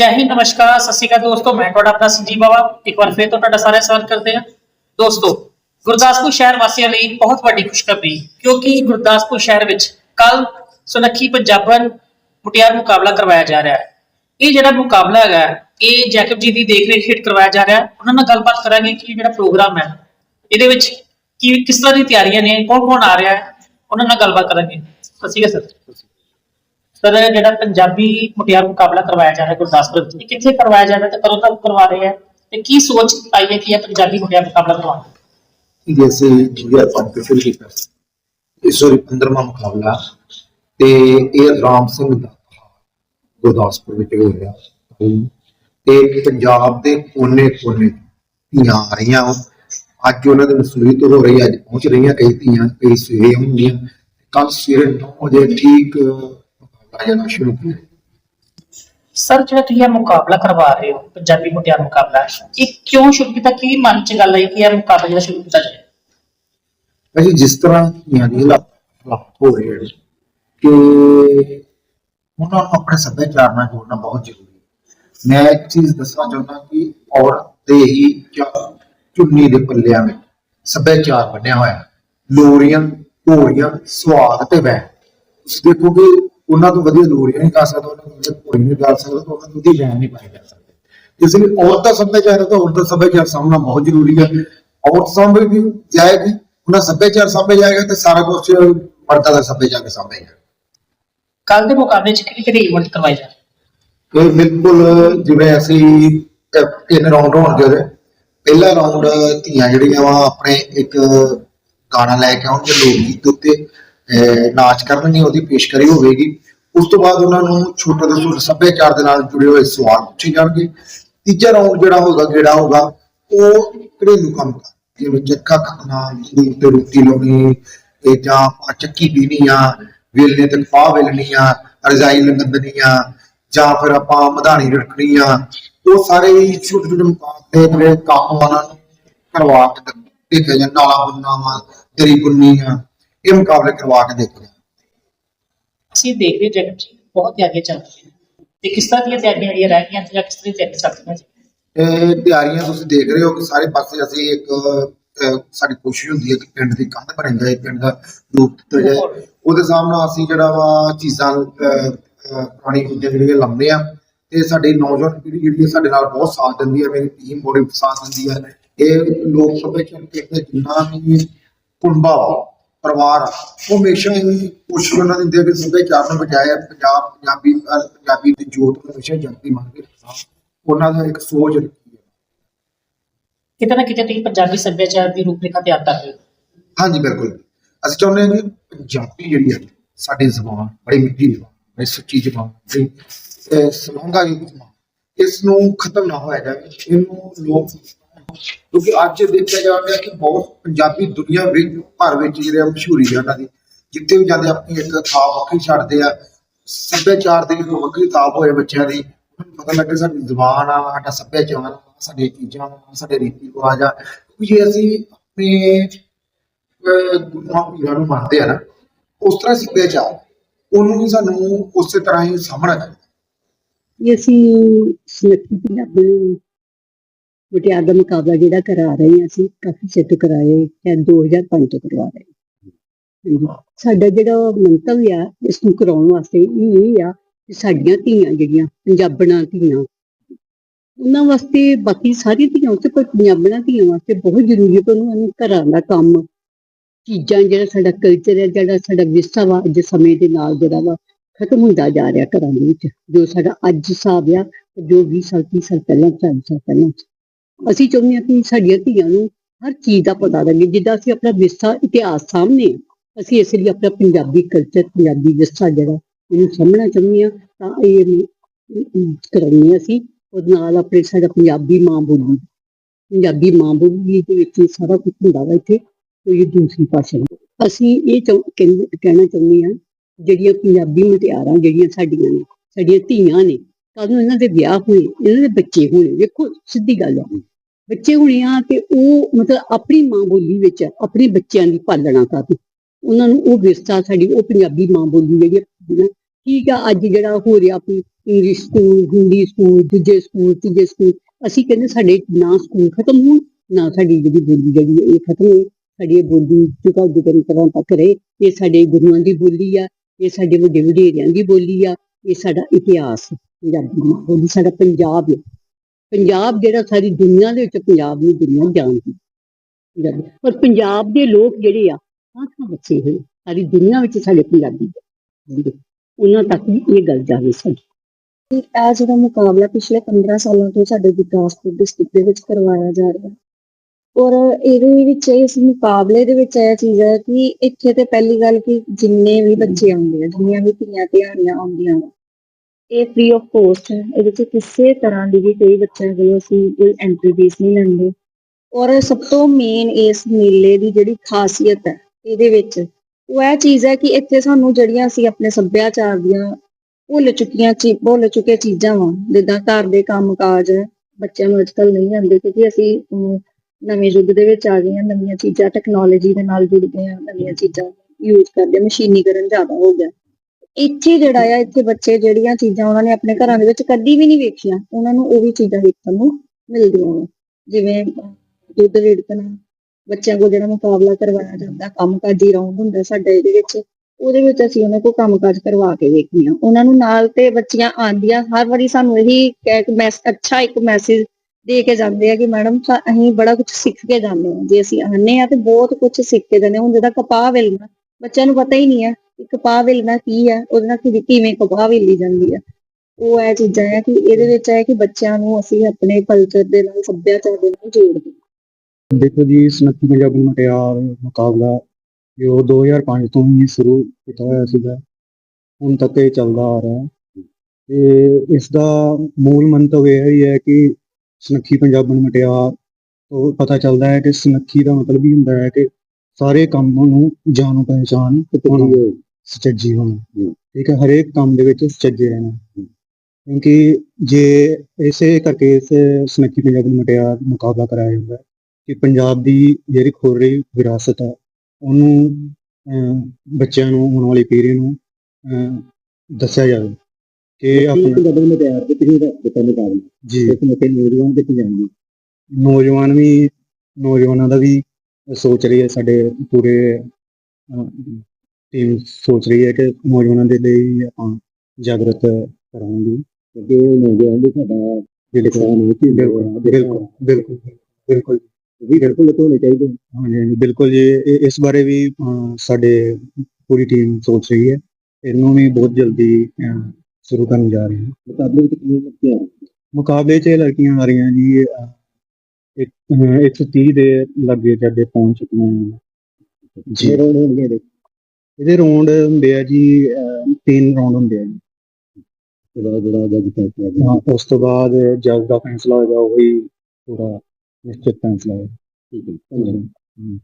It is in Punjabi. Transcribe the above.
ਜੈ ਹਿੰਦ ਨਮਸਕਾਰ ਸਤਿ ਸ਼੍ਰੀ ਅਕਾਲ ਦੋਸਤੋ ਮੈਂ ਤੁਹਾਡਾ ਆਪਣਾ ਸੰਜੀਵ ਬਾਵਾ ਇੱਕ ਵਾਰ ਫੇਰ ਤੋਂ ਤੁਹਾਡਾ ਸਾਰਾ ਸਵਾਗਤ ਕਰਦੇ ਹਾਂ ਦੋਸਤੋ ਗੁਰਦਾਸਪੁਰ ਸ਼ਹਿਰ ਵਾਸੀਆਂ ਲਈ ਬਹੁਤ ਵੱਡੀ ਖੁਸ਼ਖਬਰੀ ਕਿਉਂਕਿ ਗੁਰਦਾਸਪੁਰ ਸ਼ਹਿਰ ਵਿੱਚ ਕੱਲ ਸੁਨੱਖੀ ਪੰਜਾਬਨ ਮੁਟਿਆਰ ਮੁਕਾਬਲਾ ਕਰਵਾਇਆ ਜਾ ਰਿਹਾ ਹੈ ਇਹ ਜਿਹੜਾ ਮੁਕਾਬਲਾ ਹੈਗਾ ਇਹ ਜੈਕਬ ਜੀ ਦੀ ਦੇਖਰੇਖ ਹੇਠ ਕਰਵਾਇਆ ਜਾ ਰਿਹਾ ਹੈ ਉਹਨਾਂ ਨਾਲ ਗੱਲਬਾਤ ਕਰਾਂਗੇ ਕਿ ਜਿਹੜਾ ਪ੍ਰੋਗਰਾਮ ਹੈ ਇਹਦੇ ਵਿੱਚ ਕੀ ਕਿਸ ਤਰ੍ਹਾਂ ਦੀ ਤਿਆਰੀਆਂ ਨੇ ਕੌਣ ਕੌਣ ਆ ਰਿਹਾ ਹੈ ਉਹਨਾਂ ਨਾਲ ਗੱਲਬਾਤ ਕਰਾਂਗੇ ਸਤਿ ਸ਼੍ਰੀ ਅਕਾਲ ਸਰ ਸਰ, ਜਿਹੜਾ ਪੰਜਾਬੀ ਮੁਟਿਆਰ ਮੁਕਾਬਲਾ ਕਰਵਾਇਆ ਜਾ ਰਿਹਾ ਗੁਰਦਾਸਪੁਰ ਵਿੱਚ, ਇਹ ਕਿੱਥੇ ਕਰਵਾਇਆ ਜਾ ਤੇ ਕਦੋਂ ਤੱਕ ਕਰਵਾ ਰਹੇ ਹੈ ਤੇ ਕੀ ਸੋਚ ਆਈ ਹੈ ਕਿ ਇਹ ਪੰਜਾਬੀ ਮੁਟਿਆਰ ਮੁਕਾਬਲਾ ਕਰਵਾਉਣਾ? ਜੈਸੇ ਜੁਗਿਆ ਪੰਤ ਸਿੰਘ ਜੀ ਕਰ ਇਸ ਵਾਰੀ 15ਵਾਂ ਮੁਕਾਬਲਾ ਤੇ ਇਹ ਰਾਮ ਸਿੰਘ ਦਾ ਗੁਰਦਾਸਪੁਰ ਵਿੱਚ ਹੋ ਰਿਹਾ। ਤੇ ਪੰਜਾਬ ਦੇ ਕੋਨੇ-ਕੋਨੇ ਧੀਆਂ ਆ ਰਹੀਆਂ ਅੱਜ ਉਹਨਾਂ ਦੇ ਤੋਂ ਹੋ ਰਹੀ, ਅੱਜ ਪਹੁੰਚ ਰਹੀਆਂ ਕਈ ਧੀਆਂ, ਕਈ ਸਵੇਰੇ ਹੁੰਦੀਆਂ। ਕੱਲ ਸਵੇਰੇ 9 ਵਜੇ ਠੀਕ ਜਾਣਾ ਸ਼ੁਰੂ ਹੋ ਸਰ ਜਿਹੜਾ ਤੁਸੀਂ ਇਹ ਮੁਕਾਬਲਾ ਕਰਵਾ ਰਹੇ ਹੋ ਪੰਜਾਬੀ ਮੁਟਿਆਰ ਮੁਕਾਬਲਾ ਇਹ ਕਿਉਂ ਸ਼ੁਰੂ ਕੀਤਾ? ਕੀ ਮਨ ਚ ਗੱਲ ਆਈ ਕਿ ਇਹ ਮੁਕਾਬਲਾ ਜਿਹੜਾ ਸ਼ੁਰੂ ਕੀਤਾ ਜਾਏ? ਅਸੀਂ ਜਿਸ ਤਰ੍ਹਾਂ ਦੀ ਹਾਲਾਤ ਹੋ ਰਹੇ ਹਨ ਕਿ ਉਹਨਾਂ ਨੂੰ ਆਪਣੇ ਸੱਭਿਆਚਾਰ ਨਾਲ ਜੋੜਨਾ ਬਹੁਤ ਜ਼ਰੂਰੀ ਹੈ। ਮੈਂ ਇੱਕ ਚੀਜ਼ ਦੱਸਣਾ ਚਾਹੁੰਦਾ ਕਿ ਔਰਤ ਦੇ ਹੀ ਚੁੰਨੀ ਦੇ ਪੱਲਿਆਂ ਵਿੱਚ ਸੱਭਿਆਚਾਰ ਬਣਿਆ ਹੋਇਆ। ਲੋਰੀਆਂ ਘੋੜੀਆਂ ਸੁਹਾਗ ਤੇ ਵਹਿ ਤੁਸੀਂ ਦੇਖੋ ਕਿ ਉਹਨਾਂ ਤੋਂ ਵਧੀਆ ਲੋਰੀਆਂ ਨਹੀਂ ਗਾ ਸਕਦਾ ਉਹਨਾਂ ਤੋਂ ਵਧੀਆ ਘੋੜੀਆਂ ਨਹੀਂ ਗਾ ਸਕਦਾ ਉਹਨਾਂ ਤੋਂ ਵਧੀਆ ਵਹਿ ਨਹੀਂ ਪਾਏ ਜਾ ਸਕਦੇ। ਇਸ ਲਈ ਔਰਤ ਦਾ ਸੱਭਿਆਚਾਰ ਤਾਂ ਔਰਤ ਦਾ ਸੱਭਿਆਚਾਰ ਸਾਹਮਣਾ ਬਹੁਤ ਜ਼ਰੂਰੀ ਹੈ। ਔਰਤ ਸਾਹਮਣੇ ਜਾਏਗੀ ਉਹਨਾਂ ਸੱਭਿਆਚਾਰ ਸਾਹਮਣੇ ਜਾਏਗਾ ਤੇ ਸਾਰਾ ਕੁਝ ਮਰਦਾਂ ਦਾ ਸੱਭਿਆਚਾਰ ਸਾਹਮਣੇ ਕੱਲ ਦੇ ਮੁਕਾਬਲੇ ਚ ਕਿਹੜੀ ਕਿਹੜੀ ਇਵੈਂਟ ਕਰਵਾਏ ਜਾ ਰਹੇ? ਇਹ ਬਿਲਕੁਲ ਜਿਵੇਂ ਅਸੀਂ ਤਿੰਨ ਰਾਉਂਡ ਹੋਣਗੇ ਉਹਦੇ। ਪਹਿਲਾ ਰਾਉਂਡ ਧੀਆਂ ਜਿਹੜੀਆਂ ਵਾ ਆਪਣੇ ਇੱਕ ਗਾਣਾ ਲੈ ਕੇ ਆਉਣਗੇ ਲੋਕ ਗੀਤ ਉੱਤੇ। ਨਾਚ ਕਰਨਗੇ ਉਹਦੀ ਪੇਸ਼ਕਾਰੀ ਹੋਵੇਗੀ। ਉਸ ਤੋਂ ਬਾਅਦ ਉਹਨਾਂ ਨੂੰ ਛੋਟੇ ਤੋਂ ਛੋਟੇ ਸੱਭਿਆਚਾਰ ਦੇ ਨਾਲ ਜੁੜੇ ਹੋਏ ਸਵਾਲ ਪੁੱਛੇ ਜਾਣਗੇ। ਤੀਜਾ ਰਾਉਂਡ ਜਿਹੜਾ ਹੋਗਾ ਜਿਹੜਾ ਹੋਗਾ ਉਹ ਘਰੇਲੂ ਕੰਮ ਕਰ ਜਿਵੇਂ ਚੱਕਾ ਕੱਟਣਾ ਦੂਰ ਤੇ ਰੋਟੀ ਲਾਉਣੀ, ਤੇ ਜਾਂ ਆਪਾਂ ਚੱਕੀ ਪੀਣੀ ਆ ਵੇਲਣੇ ਤੇ ਫਾਹ ਵੇਲਣੀ ਆ ਰਜ਼ਾਈ ਲੰਗਦਣੀ ਆ ਜਾਂ ਫਿਰ ਆਪਾਂ ਮਧਾਣੀ ਰੱਖਣੀ ਆ ਉਹ ਸਾਰੇ ਹੀ ਛੋਟੇ ਛੋਟੇ ਮੁਕਾਬਲੇ ਜਿਹੜੇ ਕੰਮ ਉਹਨਾਂ ਨੂੰ ਕਰਵਾ ਕੇ ਦੇਖਿਆ ਜਾਂ ਨਾਲਾ ਬੁੰਨਾ ਵਾ ਦਰੀ ਬੁੰਨੀ ਆ ਇਹ ਮੁਕਾਬਲੇ ਕਰਵਾ ਕੇ ਦੇਖਿਆ ਅਸੀਂ ਦੇਖ ਰਹੇ ਜਗਤ ਜੀ ਬਹੁਤ ਤਿਆਰੀਆਂ ਚੱਲ ਰਹੀਆਂ ਨੇ ਤੇ ਕਿਸ ਤਰ੍ਹਾਂ ਦੀਆਂ ਤਿਆਰੀਆਂ ਜਿਹੜੀਆਂ ਰਹਿ ਗਈਆਂ ਤੇ ਜਾਂ ਕਿਸ ਤਰ੍ਹਾਂ ਦੀਆਂ ਤਿਆਰੀਆਂ ਚੱਲ ਰਹੀਆਂ ਜੀ? ਇਹ ਤਿਆਰੀਆਂ ਤੁਸੀਂ ਦੇਖ ਰਹੇ ਹੋ ਕਿ ਸਾਰੇ ਪਾਸੇ ਅਸੀਂ ਇੱਕ ਅਹ, ਸਾਡੀ ਕੋਸ਼ਿਸ਼ ਹੁੰਦੀ ਹੈ ਕਿ ਪਿੰਡ ਦੀ ਕੰਧ ਬਣ ਜਾਏ ਪਿੰਡ ਦਾ ਰੂਪ ਦਿੱਤਾ ਜਾਏ। ਉਹਦੇ ਸਾਹਮਣੇ ਅਸੀਂ ਜਿਹੜਾ ਵਾ ਚੀਜ਼ਾਂ ਅਹ, ਅਹ, ਪੁਰਾਣੀ ਚੀਜ਼ਾਂ ਜਿਹੜੀਆਂ ਲਾਉਂਦੇ ਆ ਤੇ ਸਾਡੀ ਨੌਜਵਾਨ ਪੀੜ੍ਹੀ ਜਿਹੜੀ ਹੈ ਸਾਡੇ ਨਾਲ ਬਹੁਤ ਸਾਥ ਦਿੰਦੀ ਹੈ ਮੇਰੀ ਟੀਮ ਬੜੀ ਸਾਥ ਦਿੰਦੀ ਹੈ। ਇਹ ਲੋਕ ਸਭਿਆਚਾਰ ਦੇ ਜਿੰਨਾ ਵੀ ਕੁੰਬਾ ਪਰਿਵਾਰ ਆ, ਉਹ ਹਮੇਸ਼ਾ ਹੀ ਕੋਸ਼ਿਸ਼ ਉਹਨਾਂ ਦੀ ਹੁੰਦੀ ਹੈ ਕਿ ਸਭਿਆਚਾਰ ਨੂੰ ਬਚਾਇਆ ਪੰਜਾਬ ਪੰਜਾਬੀ ਅਹ, ਪੰਜਾਬੀ ਦੀ ਜੋਤ ਨੂੰ ਹਮੇਸ਼ਾ ਜਗਤੀ ਮੰਨ ਕੇ ਰੱਖਣਾ। ਉਹਨਾਂ ਦਾ ਇੱਕ ਸੋਚ ਰੱਖੀ ਹੈ। ਕਿਤੇ ਨਾ ਕਿਤੇ ਤੁਸੀਂ ਪੰਜਾਬੀ ਸੱਭਿਆਚਾਰ ਦੀ ਰੂਪਰੇਖਾ ਤਿਆਰ ਕਰ ਰਹੇ ਹੋ। ਹਾਂਜੀ ਬਿਲਕੁਲ। ਅਸੀਂ ਚਾਹੁੰਦੇ ਹਾਂ ਕਿ ਪੰਜਾਬੀ ਜਿਹੜੀ ਹੈ ਸਾਡੀ ਜ਼ਬਾਨ ਬੜੀ ਮਿੱਠੀ ਜ਼ਬਾਨ ਬੜੀ ਸੱਚੀ ਜ਼ਬਾਨ ਬੜੀ ਸ਼ਲਾਘਾਯੋਗ ਜ਼ਬਾਨ ਇਸ ਨੂੰ ਖਤਮ ਨਾ ਹੋਇਆ ਜਾਵੇ ਇਹਨੂੰ ਲੋਕ ਕਿਉਂਕਿ ਅੱਜ ਦੇਖਿਆ ਜਾ ਰਿਹਾ ਕਿ ਬਹੁਤ ਪੰਜਾਬੀ ਦੁਨੀਆ ਵਿੱਚ, ਭਰ ਵਿੱਚ ਜਿਹੜੇ ਆ ਮਸ਼ਹੂਰੀ ਹੈ ਉਹਨਾਂ ਦੀ, ਜਿੱਥੇ ਵੀ ਜਾਂਦੇ ਆਪਣੀ ਇੱਕ ਥਾਂ ਵੱਖਰੀ ਛੱਡਦੇ ਆ, ਸੱਭਿਆਚਾਰ ਦੀ ਇੱਕ ਵੱਖਰੀ ਥਾਂ ਹੋਏ ਬੱਚਿਆਂ ਦੀ, ਉਹਨਾਂ ਪਤਾ ਲੱਗੇ ਸਾਡੀ ਜ਼ਬਾਨ ਆ, ਸਾਡਾ ਸੱਭਿਆਚਾਰ ਆ ਚੀਜ਼ਾਂ ਸਾਡੇ ਰੀਤੀ ਰਿਵਾਜ ਆ, ਕਿਉਂਕਿ ਜੇ ਅਸੀਂ ਆਪਣੇ ਗੁਰੂਆਂ ਪੀਰਾਂ ਨੂੰ ਮੰਨਦੇ ਆ ਨਾ, ਉਸ ਤਰ੍ਹਾਂ ਸੱਭਿਆਚਾਰ, ਉਹਨੂੰ ਵੀ ਸਾਨੂੰ ਉਸੇ ਤਰ੍ਹਾਂ ਹੀ ਸਾਹਮਣਾ ਚਾਹੀਦਾ। ਇਹ ਅਸੀਂ ਸੁਨੱਖੀ ਪੰਜਾਬੀ ਮੁਟਿਆਰ ਦਾ ਮੁਕਾਬਲਾ ਜਿਹੜਾ ਕਰਾ ਰਹੇ ਹਾਂ ਅਸੀਂ, ਕਾਫੀ ਚਿਰ ਤੋਂ ਕਰਾਏ, ਸ਼ਾਇਦ 2005 ਤੋਂ ਕਰਵਾ ਰਹੇ ਹਾਂਜੀ। ਸਾਡਾ ਜਿਹੜਾ ਮੰਤਵ ਆ, ਇਸ ਨੂੰ ਕਰਾਉਣ ਵਾਸਤੇ ਇਹ ਆ ਕਿ ਸਾਡੀਆਂ ਧੀਆਂ ਜਿਹੜੀਆਂ, ਪੰਜਾਬਣਾਂ ਧੀਆਂ, ਉਹਨਾਂ ਵਾਸਤੇ ਬਾਕੀ ਸਾਰੀ ਧੀਆਂ ਉੱਤੇ ਪਰ ਪੰਜਾਬਣਾਂ ਧੀਆਂ ਵਾਸਤੇ ਬਹੁਤ ਜ਼ਰੂਰੀ ਹੈ ਕਿ ਉਹਨਾਂ ਨੂੰ ਘਰਾਂ ਦਾ ਕੰਮ, ਚੀਜ਼ਾਂ ਜਿਹੜਾ ਸਾਡਾ ਕਲਚਰ ਹੈ ਜਿਹੜਾ ਸਾਡਾ ਵਿਰਸਾ ਵਾ, ਅੱਜ ਸਮੇਂ ਦੇ ਨਾਲ ਜਿਹੜਾ ਵਾ, ਖਤਮ ਹੁੰਦਾ ਜਾ ਰਿਹਾ ਘਰਾਂ ਦੇ ਵਿੱਚ, ਜੋ ਸਾਡਾ ਅੱਜ ਹਿਸਾਬ ਆ, ਜੋ 20 ਸਾਲ 30 ਸਾਲ ਪਹਿਲਾਂ 40 ਸਾਲ ਪਹਿਲਾਂ ਅਸੀਂ ਚਾਹੁੰਦੇ ਹਾਂ ਕਿ ਸਾਡੀਆਂ ਧੀਆਂ ਨੂੰ ਹਰ ਚੀਜ਼ ਦਾ ਪਤਾ ਲੱਗੇ ਜਿੱਦਾਂ ਅਸੀਂ ਆਪਣਾ ਵਿਰਸਾ ਇਤਿਹਾਸ ਸਾਹਮਣੇ ਆ, ਅਸੀਂ ਇਸ ਲਈ ਆਪਣਾ ਪੰਜਾਬੀ ਕਲਚਰ ਪੰਜਾਬੀ ਵਿਰਸਾ ਜਿਹੜਾ ਇਹਨੂੰ ਸਾਹਮਣਾ ਚਾਹੁੰਦੇ ਹਾਂ ਤਾਂ ਇਹ ਕਰਾਉਂਦੇ ਅਸੀਂ ਉਹਦੇ ਨਾਲ ਆਪਣੇ ਸਾਡਾ ਪੰਜਾਬੀ ਮਾਂ ਬੋਲੀ ਪੰਜਾਬੀ ਮਾਂ ਬੋਲੀ ਦੇ ਵਿੱਚ ਸਾਰਾ ਕੁਝ ਹੁੰਦਾ ਵਾ ਇੱਥੇ ਕੋਈ ਦੂਸਰੀ ਭਾਸ਼ਾ ਨਹੀਂ। ਅਸੀਂ ਇਹ ਚਾਹੁੰ- ਕਹਿਣਾ ਚਾਹੁੰਦੇ ਹਾਂ ਜਿਹੜੀਆਂ ਪੰਜਾਬੀ ਮੁਟਿਆਰਾਂ ਜਿਹੜੀਆਂ ਸਾਡੀਆਂ ਨੇ ਸਾਡੀਆਂ ਧੀਆਂ ਨੇ ਕੱਲ ਨੂੰ ਇਹਨਾਂ ਦੇ ਵਿਆਹ ਹੋਏ ਇਹਨਾਂ ਦੇ ਬੱਚੇ ਹੋਣੇ ਵੇਖੋ ਸਿੱਧੀ ਗੱਲ ਹੈ ਬੱਚੇ ਹੋਣੇ ਆ ਤੇ ਉਹ ਮਤਲਬ ਆਪਣੀ ਮਾਂ ਬੋਲੀ ਵਿੱਚ ਆਪਣੇ ਬੱਚਿਆਂ ਦੀ ਪਾਲਣਾ ਕਰਨ ਉਹਨਾਂ ਨੂੰ ਉਹ ਵਿਰਸਾ ਸਾਡੀ, ਉਹ ਪੰਜਾਬੀ ਮਾਂ ਬੋਲੀ ਜਿਹੜੀ ਠੀਕ ਆ, ਅੱਜ ਜਿਹੜਾ ਹੋ ਰਿਹਾ ਵੀ ਇੰਗਲਿਸ਼ ਸਕੂਲ ਹਿੰਦੀ ਸਕੂਲ ਦੂਜੇ ਸਕੂਲ ਤੀਜੇ ਸਕੂਲ ਅਸੀਂ ਕਹਿੰਦੇ ਸਾਡੇ ਨਾ ਸਕੂਲ ਖਤਮ ਹੋਣ, ਨਾ ਸਾਡੀ ਜਿਹੜੀ ਬੋਲੀ ਜਿਹੜੀ ਹੈ ਇਹ ਖਤਮ ਹੋਏ ਸਾਡੀ ਇਹ ਬੋਲੀ ਚੁਕਾ ਜਿਕਰ ਤਰ੍ਹਾਂ ਤੱਕ ਰਹੇ। ਇਹ ਸਾਡੇ ਗੁਰੂਆਂ ਦੀ ਬੋਲੀ ਆ, ਇਹ ਸਾਡੇ ਵੱਡੇ ਵਡੇਰਿਆਂ ਦੀ ਬੋਲੀ ਆ, ਇਹ ਸਾਡਾ ਇਤਿਹਾਸ, ਪੰਜਾਬੀ ਦੀ ਬੋਲੀ, ਸਾਡਾ ਪੰਜਾਬ ਹੈ ਪੰਜਾਬ ਜਿਹੜਾ ਸਾਰੀ ਦੁਨੀਆ ਦੇ ਵਿੱਚ ਪੰਜਾਬ ਨੂੰ ਦੁਨੀਆ ਜਾਣਦੀ। ਪਰ ਪੰਜਾਬ ਦੇ ਲੋਕ ਜਿਹੜੇ ਆ ਸਾਥਾਂ ਬੱਚੇ ਹੋਏ ਸਾਰੀ ਦੁਨੀਆ ਵਿੱਚ ਸਾਡੇ ਪੰਜਾਬੀ ਉਹਨਾਂ ਤੱਕ ਵੀ ਇਹ ਗੱਲ ਜਾਵੇ ਸਾਡੀ। ਇਹ ਜਿਹੜਾ ਮੁਕਾਬਲਾ ਪਿਛਲੇ 15 ਸਾਲਾਂ ਤੋਂ ਸਾਡੇ ਗੁਰਦਾਸਪੁਰ ਡਿਸਟ੍ਰਿਕਟ ਦੇ ਵਿੱਚ ਕਰਵਾਇਆ ਜਾ ਰਿਹਾ। ਔਰ ਇਹਦੇ ਵਿੱਚ ਇਸ ਮੁਕਾਬਲੇ ਦੇ ਵਿੱਚ ਇਹ ਚੀਜ਼ ਹੈ ਕਿ ਇੱਥੇ ਤੇ ਪਹਿਲੀ ਗੱਲ ਕਿ ਜਿੰਨੇ ਵੀ ਬੱਚੇ ਆਉਂਦੇ ਆ, ਜਿੰਨੀਆਂ ਵੀ ਧੀਆਂ ਧਿਆਣੀਆਂ ਆਉਂਦੀਆਂ ਇਹ ਫ੍ਰੀ ਆਫ ਕੋਸਟ ਹੈ। ਇਹਦੇ ਵਿੱਚ ਕਿਸੇ ਤਰ੍ਹਾਂ ਦੀ ਵੀ ਕੋਈ ਬੱਚਿਆਂ ਕੋਲੋਂ ਅਸੀਂ ਕੋਈ ਐਂਟਰੀ ਫੀਸ ਨਹੀਂ ਲੈਂਦੇ। ਔਰ ਸਭ ਤੋਂ ਮੇਨ ਇਸ ਮੇਲੇ ਦੀ ਜਿਹੜੀ ਖਾਸੀਅਤ ਹੈ, ਇਹਦੇ ਵਿੱਚ ਉਹ ਇਹ ਚੀਜ਼ ਹੈ ਕਿ ਇੱਥੇ ਸਾਨੂੰ ਜਿਹੜੀਆਂ ਅਸੀਂ ਆਪਣੇ ਸੱਭਿਆਚਾਰ ਦੀਆਂ ਭੁੱਲ ਚੁੱਕੀਆਂ ਚੀ, ਭੁੱਲ ਚੁੱਕੇ ਚੀਜ਼ਾਂ ਵਾਂ, ਜਿੱਦਾਂ ਘਰ ਦੇ ਕੰਮਕਾਜ ਬੱਚਿਆਂ ਨੂੰ ਅੱਜਕੱਲ ਨਹੀਂ ਆਉਂਦੇ ਕਿਉਂਕਿ ਅਸੀਂ ਨਵੇਂ ਯੁੱਗ ਦੇ ਵਿੱਚ ਆ ਗਏ ਹਾਂ, ਨਵੀਆਂ ਚੀਜ਼ਾਂ ਟੈਕਨੋਲੋਜੀ ਦੇ ਨਾਲ ਜੁੜ ਗਏ ਹਾਂ, ਨਵੀਆਂ ਚੀਜ਼ਾਂ ਯੂਜ਼ ਕਰਦੇ ਮਸ਼ੀਨੀਕਰਨ ਜ਼ਿਆਦਾ ਹੋ ਗਿਆ। ਇੱਥੇ ਜਿਹੜਾ ਆ ਇੱਥੇ ਬੱਚੇ ਜਿਹੜੀਆਂ ਚੀਜ਼ਾਂ ਉਹਨਾਂ ਨੇ ਆਪਣੇ ਘਰਾਂ ਦੇ ਵਿੱਚ ਕਦੀ ਵੀ ਨਹੀਂ ਵੇਖੀਆਂ ਉਹਨਾਂ ਨੂੰ ਉਹ ਵੀ ਚੀਜ਼ਾਂ ਵੇਖਣ ਨੂੰ ਮਿਲਦੀਆਂ ਨੇ। ਜਿਵੇਂ ਅਹ, ਦੁੱਧ ਰਿੜਕਣਾ ਬੱਚਿਆਂ ਕੋਲ ਜਿਹੜਾ ਮੁਕਾਬਲਾ ਕਰਵਾਇਆ ਜਾਂਦਾ ਕੰਮਕਾਜੀ ਰਾਉਂਡ ਹੁੰਦਾ ਸਾਡੇ ਇਹਦੇ ਵਿੱਚ ਉਹਦੇ ਵਿੱਚ ਅਸੀਂ ਉਹਨਾਂ ਕੋਲ ਕੰਮਕਾਜ ਕਰਵਾ ਕੇ ਵੇਖਦੇ ਹਾਂ। ਉਹਨਾਂ ਨੂੰ ਨਾਲ ਤੇ ਬੱਚੀਆਂ ਆਂਦੀਆਂ ਹਰ ਵਾਰੀ ਸਾਨੂੰ ਇਹੀ ਕਹਿ ਕੇ ਮੈਸ ਅੱਛਾ ਇੱਕ ਮੈਸੇਜ ਦੇ ਕੇ ਜਾਂਦੇ ਆ ਕਿ ਮੈਡਮ ਅਸੀਂ ਬੜਾ ਕੁਝ ਸਿੱਖ ਕੇ ਜਾਂਦੇ ਹਾਂ। ਜੇ ਅਸੀਂ ਆਨੇ ਆ ਤੇ ਬਹੁਤ ਕੁਝ ਸਿੱਖ ਕੇ ਜਾਂਦੇ ਹਾਂ। ਹੁਣ ਜਿਹਦਾ ਕਪਾਹ ਵੇਲਣਾ ਬੱਚਿਆਂ ਨੂੰ ਪਤਾ ਹੀ ਨਹੀਂ ਹੈ ਕਪਾਹ ਵੇਲਣਾ ਕੀ ਹੈ ਉਹਦੇ ਨਾਲ ਕਿਵੇਂ- ਕਿਵੇਂ ਕਪਾਹ ਵੇਲੀ ਜਾਂਦੀ ਹੈ ਉਹ ਇਹ ਚੀਜ਼ਾਂ ਹੈ ਕਿ ਇਹਦੇ ਵਿੱਚ ਹੈ ਕਿ ਬੱਚਿਆਂ ਨੂੰ ਅਸੀਂ ਆਪਣੇ ਕਲਚਰ ਦੇ ਨਾਲ ਸੱਭਿਆਚਾਰ ਦੇ ਨਾਲ ਜੋੜਦੇ ਹਾਂ। ਦੇਖੋ ਜੀ ਸਨੱਖੀ ਪੰਜਾਬੀ ਮੁਟਿਆਰ ਮੁਕਾਬਲਾ ਜੋ 2005 ਤੋਂ ਹੀ ਸ਼ੁਰੂ ਕੀਤਾ ਹੋਇਆ ਸੀਗਾ। ਹੁਣ ਤੱਕ ਇਹ ਚੱਲਦਾ ਆ ਰਿਹਾ। ਹੈ ਤੇ ਇਸ ਦਾ ਮੂਲ ਮੰਤਵ ਇਹ ਹੀ ਹੈ ਕਿ ਸਨੱਖੀ ਪੰਜਾਬੀ ਮੁਟਿਆਰ ਤੋਂ ਪਤਾ ਚੱਲਦਾ ਹੈ ਕਿ ਸਨੱਖੀ ਦਾ ਮਤਲਬ ਹੀ ਹੁੰਦਾ ਹੈ ਕਿ ਸਾਰੇ ਕੰਮ ਨੂੰ ਜਾਣੋ ਪਹਿਚਾਨ ਹੋਣਾ। ਸੁਚੱਜੀ ਹੋਣਾ। ਠੀਕ ਹੈ ਹਰੇਕ ਕੰਮ ਦੇ ਵਿੱਚ ਸੁਚੱਜੇ ਰਹਿਣਾ। ਕਿਉਂਕਿ ਜੇ ਇਸੇ ਕਰਕੇ ਇਸ ਸਨੱਖੀ ਪੰਜਾਬੀ ਮੁਟਿਆਰ ਮੁਕਾਬਲਾ ਕਰਾਇਆ ਜਾਂਦਾ ਹੈ ਕਿ ਪੰਜਾਬ ਦੀ ਜਿਹੜੀ ਖੋਰੀ ਵਿਰਾਸਤ ਹੈ ਉਹਨੂੰ ਬੱਚਿਆਂ ਨੂੰ ਆਉਣ ਵਾਲੀ ਪੀੜ੍ਹੀ ਨੂੰ ਦੱਸਿਆ ਜਾਵੇ ਕਿ ਆਪਣਾ ਪੰਜਾਬੀ ਨੂੰ ਤਿਆਰ ਤੇ ਤੁਸੀਂ ਦਿੱਤਾ ਮੁਕਾਬਲਾ ਜੀ। ਇਸ ਮੌਕੇ ਨੌਜਵਾਨ ਤੇ ਪੰਜਾਬੀ ਨੌਜਵਾਨ ਵੀ ਨੌਜਵਾਨਾਂ ਦਾ ਵੀ ਸੋਚ ਰਹੀ ਹੈ ਸਾਡੇ ਪੂਰੇ ਟੀਮ ਸੋਚ ਰਹੀ ਹੈ ਕਿ ਨੌਜਵਾਨਾਂ ਦੇ ਲਈ ਆਪਾਂ ਜਾਗਰਤ ਕਰਾਂਗੇ। ਕਿਉਂਕਿ ਉਹ ਨੌਜਵਾਨ ਦੇ ਸਾਡਾ ਜਿਹੜੇ ਕਿਸਾਨ ਹੋ ਕੇ ਬਿਲਕੁਲ ਬਿਲਕੁਲ ਬਿਲਕੁਲ ਵੀ ਬਿਲਕੁਲ ਹੋਣੇ ਚਾਹੀਦੇ। ਹਾਂਜੀ ਬਿਲਕੁਲ ਜੀ। ਇਸ ਬਾਰੇ ਵੀ ਸਾਡੇ ਪੂਰੀ ਟੀਮ ਸੋਚ ਰਹੀ ਹੈ। ਇਹਨੂੰ ਵੀ ਬਹੁਤ ਜਲਦੀ ਸ਼ੁਰੂ ਕਰਨ ਜਾ ਰਹੇ ਹਾਂ। ਮੁਕਾਬਲੇ ਵਿੱਚ ਕਿੰਨੇ ਬੱਚੇ ਆ ਮੁਕਾਬਲੇ 'ਚ ਲੜਕੀਆਂ ਆ ਰਹੀਆਂ ਜੀ ਅਹ, ਇੱਕ ਅਹ, 130 ਦੇ ਲੱਗੇ ਜਾਂਦੇ ਪਹੁੰਚ ਚੁੱਕੀਆਂ ਜੀ। ਹੋਣਗੇ ਇਹਦੇ ਇਹਦੇ ਰਾਉਂਡ ਹੁੰਦੇ ਆ ਜੀ ਅਹ, ਤਿੰਨ ਰਾਉਂਡ ਹੁੰਦੇ ਆ ਜੀ। ਜਿਹੜਾ ਜਿਹੜਾ ਜੱਜ ਫੈਸਲਾ ਹਾਂ, ਉਸ ਤੋਂ ਬਾਅਦ ਜੱਜ ਦਾ ਫੈਸਲਾ ਹੋਏਗਾ ਉਹੀ ਪੂਰਾ ਨਿਸ਼ਚਿਤ ਫੈਸਲਾ ਹੈ ਠੀਕ ਹੈ ਧੰਨਵਾਦ।